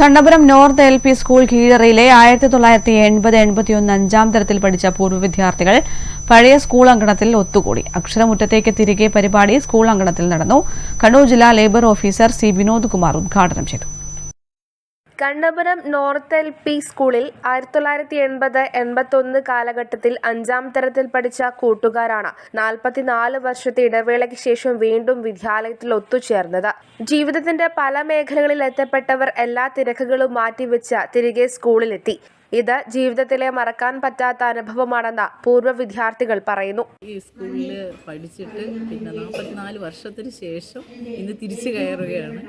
Kannapuram north L P school കീഴറയിലെ ആയിരത്തി തൊള്ളായിരത്തി എൺപത് എൺപത്തിയൊന്ന് അഞ്ചാം തരത്തിൽ പഠിച്ച പൂർവ വിദ്യാർത്ഥികൾ പഴയ സ്കൂൾ അങ്കണത്തിൽ ഒത്തുകൂടി. അക്ഷരമുറ്റത്തേക്ക് തിരികെ പരിപാടി സ്കൂൾ അങ്കണത്തിൽ നടന്നു. കണ്ണൂർ ജില്ലാ labour officer C Vinod Kumar ഉദ്ഘാടനം ചെയ്തു. കണ്ണപുരം നോർത്ത് എൽ പി സ്കൂളിൽ ആയിരത്തി തൊള്ളായിരത്തി എൺപത് എൺപത്തൊന്ന് കാലഘട്ടത്തിൽ അഞ്ചാം തരത്തിൽ പഠിച്ച കൂട്ടുകാരാണ് നാൽപ്പത്തിനാല് വർഷത്തെ ഇടവേളയ്ക്ക് ശേഷം വീണ്ടും വിദ്യാലയത്തിൽ ഒത്തുചേർന്നത്. ജീവിതത്തിന്റെ പല മേഖലകളിൽ എത്തപ്പെട്ടവർ എല്ലാ തിരക്കുകളും മാറ്റിവെച്ച് തിരികെ സ്കൂളിലെത്തി. ഇത് ജീവിതത്തിലെ മറക്കാൻ പറ്റാത്ത അനുഭവമാണെന്ന് പൂർവ വിദ്യാർത്ഥികൾ പറയുന്നു. ഈ സ്കൂളിൽ പഠിച്ചിട്ട് പിന്നെ നാൽപ്പത്തിനാല് വർഷത്തിന് ശേഷം ഇന്ന് തിരിച്ചു കയറുകയാണ്.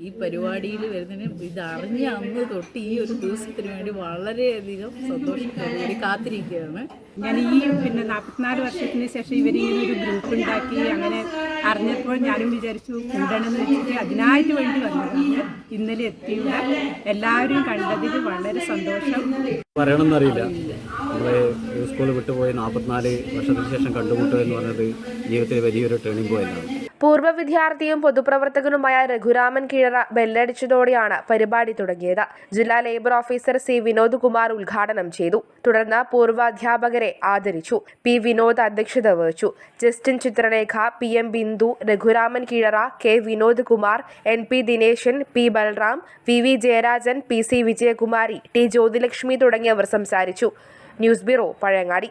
ഈ പരിപാടിയിൽ വരുന്നതിന് ഇത് അറിഞ്ഞ അന്ന് തൊട്ട് ഈ ഒരു ദിവസത്തിന് വേണ്ടി വളരെയധികം സന്തോഷം കാത്തിരിക്കുകയാണ്. ഞാൻ ഈ പിന്നെ നാൽപ്പത്തിനാല് വർഷത്തിന് ശേഷം ഇവരിങ്ങനെ ഒരു ഗ്രൂപ്പ് ഉണ്ടാക്കി അങ്ങനെ അറിഞ്ഞപ്പോൾ ഞാനും വിചാരിച്ചു കൂടണമെന്ന് വെച്ചിട്ട് അതിനായിട്ട് വേണ്ടി വന്നതാണ്. ഇന്നലെ എത്തിയുള്ള എല്ലാവരും കണ്ടതിൽ വളരെ സന്തോഷം. പറയണമെന്നറിയില്ല. നമ്മളെ സ്കൂൾ വിട്ടുപോയി നാൽപ്പത്തിനാല് വർഷത്തിന് ശേഷം കണ്ടുമുട്ടുക എന്ന് പറഞ്ഞത് ജീവിതത്തിൽ വലിയൊരു ടേണിംഗ് പോയിന്റാണ് പൂർവ വിദ്യാർത്ഥിയും പൊതുപ്രവർത്തകനുമായ രഘുരാമൻ കീഴറ ബെല്ലടിച്ചതോടെയാണ് പരിപാടി തുടങ്ങിയത്. ജില്ലാ labour officer C Vinod Kumar ഉദ്ഘാടനം ചെയ്തു. തുടർന്ന് പൂർവ അധ്യാപകരെ ആദരിച്ചു. പി വിനോദ് അധ്യക്ഷത വഹിച്ചു. Justin Chitrarekha P M Bindu Raghuraman Keezhara K Vinod Kumar N P Dineshan P Balram V V Jayarajan P C Vijayakumari T Jyothilakshmi തുടങ്ങിയവർ സംസാരിച്ചു. News bureau Pazhayangadi.